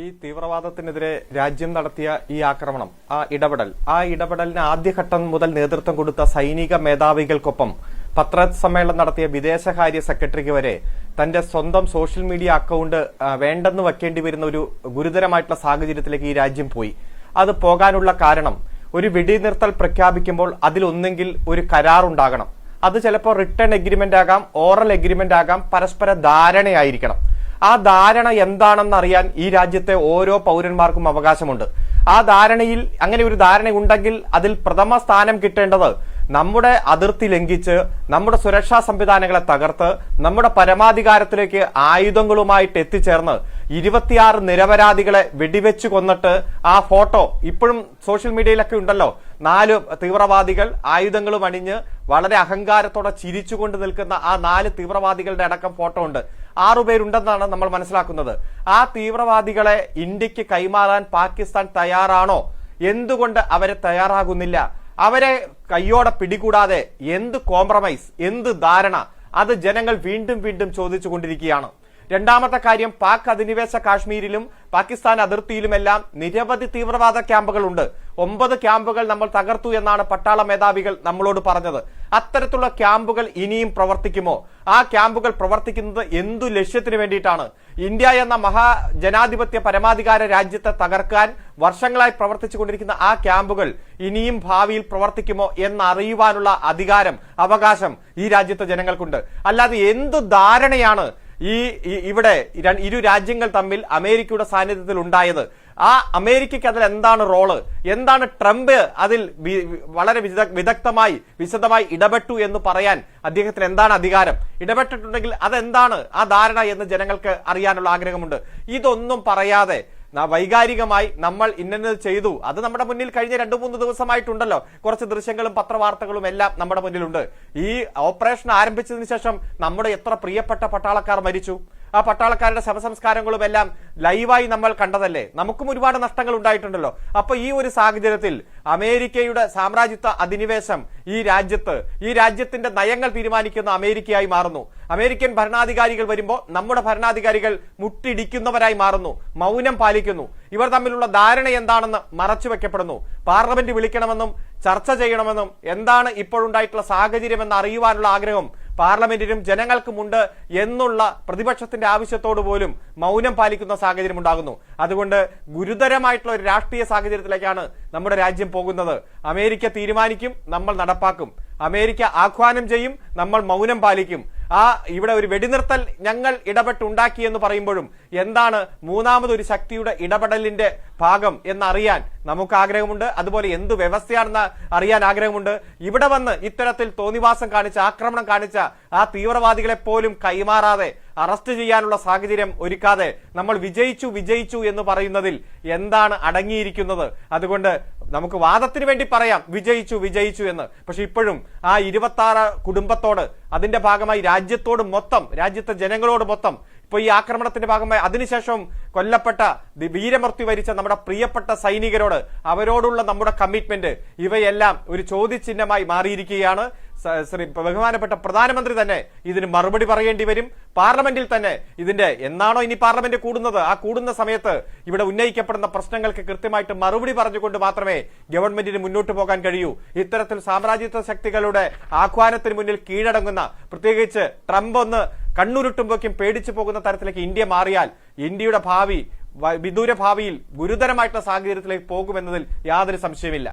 ഈ തീവ്രവാദത്തിനെതിരെ രാജ്യം നടത്തിയ ഈ ആക്രമണം ആ ഇടപെടൽ ആ ഇടപെടലിന് ആദ്യഘട്ടം മുതൽ നേതൃത്വം കൊടുത്ത സൈനിക മേധാവികൾക്കൊപ്പം പത്രസമ്മേളനം നടത്തിയ വിദേശകാര്യ സെക്രട്ടറിക്ക് വരെ തന്റെ സ്വന്തം സോഷ്യൽ മീഡിയ അക്കൗണ്ട് വേണ്ടെന്ന് വെക്കേണ്ടി വരുന്ന ഒരു ഗുരുതരമായിട്ടുള്ള സാഹചര്യത്തിലേക്ക് ഈ രാജ്യം പോയി. അത് പോകാനുള്ള കാരണം ഒരു വെടിനിർത്തൽ പ്രഖ്യാപിക്കുമ്പോൾ അതിലൊന്നെങ്കിൽ ഒരു കരാർ ഉണ്ടാകണം അത് ചിലപ്പോൾ റിട്ടേൺ എഗ്രിമെന്റ് ആകാം ഓറൽ എഗ്രിമെന്റ് ആകാം പരസ്പര ധാരണയായിരിക്കണം. ആ ധാരണ എന്താണെന്ന് അറിയാൻ ഈ രാജ്യത്തെ ഓരോ പൗരന്മാർക്കും അവകാശമുണ്ട്. ആ ധാരണയിൽ അങ്ങനെ ഒരു ധാരണ ഉണ്ടെങ്കിൽ അതിൽ പ്രഥമ സ്ഥാനം കിട്ടേണ്ടത് നമ്മുടെ അതിർത്തി ലംഘിച്ച് നമ്മുടെ സുരക്ഷാ സംവിധാനങ്ങളെ തകർത്ത് നമ്മുടെ പരമാധികാരത്തിലേക്ക് ആയുധങ്ങളുമായിട്ട് എത്തിച്ചേർന്ന് ഇരുപത്തിയാറ് നിരപരാധികളെ വെടിവെച്ച് കൊന്നിട്ട് ആ ഫോട്ടോ ഇപ്പോഴും സോഷ്യൽ മീഡിയയിലൊക്കെ ഉണ്ടല്ലോ. നാല് തീവ്രവാദികൾ ആയുധങ്ങളും അണിഞ്ഞ് വളരെ അഹങ്കാരത്തോടെ ചിരിച്ചുകൊണ്ട് നിൽക്കുന്ന ആ നാല് തീവ്രവാദികളുടെ അടക്കം ഫോട്ടോ ഉണ്ട്. ആറുപേരുണ്ടെന്നാണ് നമ്മൾ മനസ്സിലാക്കുന്നത്. ആ തീവ്രവാദികളെ ഇന്ത്യയ്ക്ക് കൈമാറാൻ പാകിസ്ഥാൻ തയ്യാറാണോ? എന്തുകൊണ്ട് അവരെ തയ്യാറാകുന്നില്ല? അവരെ കയ്യോടെ പിടികൂടാതെ എന്ത് കോംപ്രമൈസ് എന്ത് ധാരണ അത് ജനങ്ങൾ വീണ്ടും വീണ്ടും ചോദിച്ചു കൊണ്ടിരിക്കുകയാണ് രണ്ടാമത്തെ കാര്യം പാക് അധിനിവേശ കാശ്മീരിലും പാകിസ്ഥാൻ അതിർത്തിയിലുമെല്ലാം നിരവധി തീവ്രവാദ ക്യാമ്പുകളുണ്ട്. ഒമ്പത് ക്യാമ്പുകൾ നമ്മൾ തകർത്തു എന്നാണ് പട്ടാള മേധാവികൾ നമ്മളോട് പറഞ്ഞത്. അത്തരത്തിലുള്ള ക്യാമ്പുകൾ ഇനിയും പ്രവർത്തിക്കുമോ? ആ ക്യാമ്പുകൾ പ്രവർത്തിക്കുന്നത് എന്തു ലക്ഷ്യത്തിന് വേണ്ടിയിട്ടാണ്? ഇന്ത്യ എന്ന മഹാ ജനാധിപത്യ പരമാധികാര രാജ്യത്തെ തകർക്കാൻ വർഷങ്ങളായി പ്രവർത്തിച്ചു കൊണ്ടിരിക്കുന്ന ആ ക്യാമ്പുകൾ ഇനിയും ഭാവിയിൽ പ്രവർത്തിക്കുമോ എന്നറിയുവാനുള്ള അധികാരം അവകാശം ഈ രാജ്യത്തെ ജനങ്ങൾക്കുണ്ട്. അല്ലാതെ എന്തു ധാരണയാണ് ഈ ഇവിടെ ഇരു രാജ്യങ്ങൾ തമ്മിൽ അമേരിക്കയുടെ സാന്നിധ്യത്തിൽ ഉണ്ടായത്. ആ അമേരിക്കയ്ക്ക് അതിൽ എന്താണ് റോൾ? എന്താണ് ട്രംപ് അതിൽ വളരെ വിദ- വിദഗ്ധമായി വിശദമായി ഇടപെട്ടു എന്ന് പറയാൻ അദ്ദേഹത്തിന് എന്താണ് അധികാരം? ഇടപെട്ടിട്ടുണ്ടെങ്കിൽ അതെന്താണ് ആ ധാരണ എന്ന് ജനങ്ങൾക്ക് അറിയാനുള്ള ആഗ്രഹമുണ്ട്. ഇതൊന്നും പറയാതെ വൈകാരികമായി നമ്മൾ ഇന്നത് ചെയ്തു. അത് നമ്മുടെ മുന്നിൽ കഴിഞ്ഞ രണ്ടു മൂന്ന് ദിവസമായിട്ടുണ്ടല്ലോ. കുറച്ച് ദൃശ്യങ്ങളും പത്രവാർത്തകളും എല്ലാം നമ്മുടെ മുന്നിലുണ്ട്. ഈ ഓപ്പറേഷൻ ആരംഭിച്ചതിന് ശേഷം നമ്മുടെ എത്ര പ്രിയപ്പെട്ട പട്ടാളക്കാർ മരിച്ചു? ആ പട്ടാളക്കാരുടെ ശവസംസ്കാരങ്ങളും എല്ലാം ലൈവായി നമ്മൾ കണ്ടതല്ലേ? നമുക്കും ഒരുപാട് നഷ്ടങ്ങൾ ഉണ്ടായിട്ടുണ്ടല്ലോ അപ്പൊ ഈ ഒരു സാഹചര്യത്തിൽ അമേരിക്കയുടെ സാമ്രാജ്യത്വ അധിനിവേശം ഈ രാജ്യത്ത് ഈ രാജ്യത്തിന്റെ നയങ്ങൾ തീരുമാനിക്കുന്ന അമേരിക്കയായി മാറുന്നു. അമേരിക്കൻ ഭരണാധികാരികൾ വരുമ്പോൾ നമ്മുടെ ഭരണാധികാരികൾ മുട്ടിടിക്കുന്നവരായി മാറുന്നു മൗനം പാലിക്കുന്നു. ഇവർ തമ്മിലുള്ള ധാരണ എന്താണെന്ന് മറച്ചു വെക്കപ്പെടുന്നു. പാർലമെന്റ് വിളിക്കണമെന്നും ചർച്ച ചെയ്യണമെന്നും എന്താണ് ഇപ്പോഴുണ്ടായിട്ടുള്ള സാഹചര്യം എന്ന് അറിയുവാനുള്ള ആഗ്രഹം പാർലമെന്റിനും ജനങ്ങൾക്കുമുണ്ട് എന്നുള്ള പ്രതിപക്ഷത്തിന്റെ ആവശ്യത്തോട് പോലും മൗനം പാലിക്കുന്ന സാഹചര്യം ഉണ്ടാകുന്നു. അതുകൊണ്ട് ഗുരുതരമായിട്ടുള്ള ഒരു രാഷ്ട്രീയ സാഹചര്യത്തിലേക്കാണ് നമ്മുടെ രാജ്യം പോകുന്നത്. അമേരിക്ക തീരുമാനിക്കും നമ്മൾ നടപ്പാക്കും. അമേരിക്ക ആഹ്വാനം ചെയ്യും നമ്മൾ മൗനം പാലിക്കും. ആ ഇവിടെ ഒരു വെടിനിർത്തൽ ഞങ്ങൾ ഇടപെട്ടുണ്ടാക്കി എന്ന് പറയുമ്പോഴും എന്താണ് മൂന്നാമതൊരു ശക്തിയുടെ ഇടപെടലിന്റെ ഭാഗം എന്നറിയാൻ നമുക്ക് ആഗ്രഹമുണ്ട് അതുപോലെ എന്ത് വ്യവസ്ഥയാണെന്ന് അറിയാൻ ആഗ്രഹമുണ്ട്. ഇവിടെ വന്ന് ഇത്തരത്തിൽ തോന്നിവാസം കാണിച്ച ആക്രമണം കാണിച്ച ആ തീവ്രവാദികളെ പോലും കൈമാറാതെ അറസ്റ്റ് ചെയ്യാനുള്ള സാഹചര്യം ഒരുക്കാതെ നമ്മൾ വിജയിച്ചു വിജയിച്ചു എന്ന് പറയുന്നതിൽ എന്താണ് അടങ്ങിയിരിക്കുന്നത്? അതുകൊണ്ട് നമുക്ക് വാദത്തിന് വേണ്ടി പറയാം വിജയിച്ചു വിജയിച്ചു എന്ന്. പക്ഷെ ഇപ്പോഴും ആ ഇരുപത്തി കുടുംബത്തോട് അതിന്റെ ഭാഗമായി രാജ്യത്തോട് മൊത്തം രാജ്യത്തെ ജനങ്ങളോട് മൊത്തം. ഇപ്പൊ ഈ ആക്രമണത്തിന്റെ ഭാഗമായി അതിനുശേഷം കൊല്ലപ്പെട്ട വീരമൃത്യു വരിച്ച നമ്മുടെ പ്രിയപ്പെട്ട സൈനികരോട് അവരോടുള്ള നമ്മുടെ കമ്മിറ്റ്മെന്റ് ഇവയെല്ലാം ഒരു ചോദ്യചിഹ്നമായി മാറിയിരിക്കുകയാണ്. ശ്രീ ബഹുമാനപ്പെട്ട പ്രധാനമന്ത്രി തന്നെ ഇതിന് മറുപടി പറയേണ്ടി വരും. പാർലമെന്റിൽ തന്നെ ഇതിന്റെ എന്നാണോ ഇനി പാർലമെന്റ് കൂടുന്നത്? ആ കൂടുന്ന സമയത്ത് ഇവിടെ ഉന്നയിക്കപ്പെടുന്ന പ്രശ്നങ്ങൾക്ക് കൃത്യമായിട്ട് മറുപടി പറഞ്ഞുകൊണ്ട് മാത്രമേ ഗവൺമെന്റിന് മുന്നോട്ട് പോകാൻ കഴിയൂ. ഇത്തരത്തിൽ സാമ്രാജ്യത്വ ശക്തികളുടെ ആഹ്വാനത്തിന് മുന്നിൽ കീഴടങ്ങുന്ന പ്രത്യേകിച്ച് ട്രംപ് ഒന്ന് കണ്ണുരുട്ടുമ്പോക്കും പേടിച്ചു പോകുന്ന തരത്തിലേക്ക് ഇന്ത്യ മാറിയാൽ ഇന്ത്യയുടെ ഭാവി വിദൂര ഭാവിയിൽ ഗുരുതരമായിട്ടുള്ള സാഹചര്യത്തിലേക്ക് പോകുമെന്നതിൽ യാതൊരു സംശയമില്ല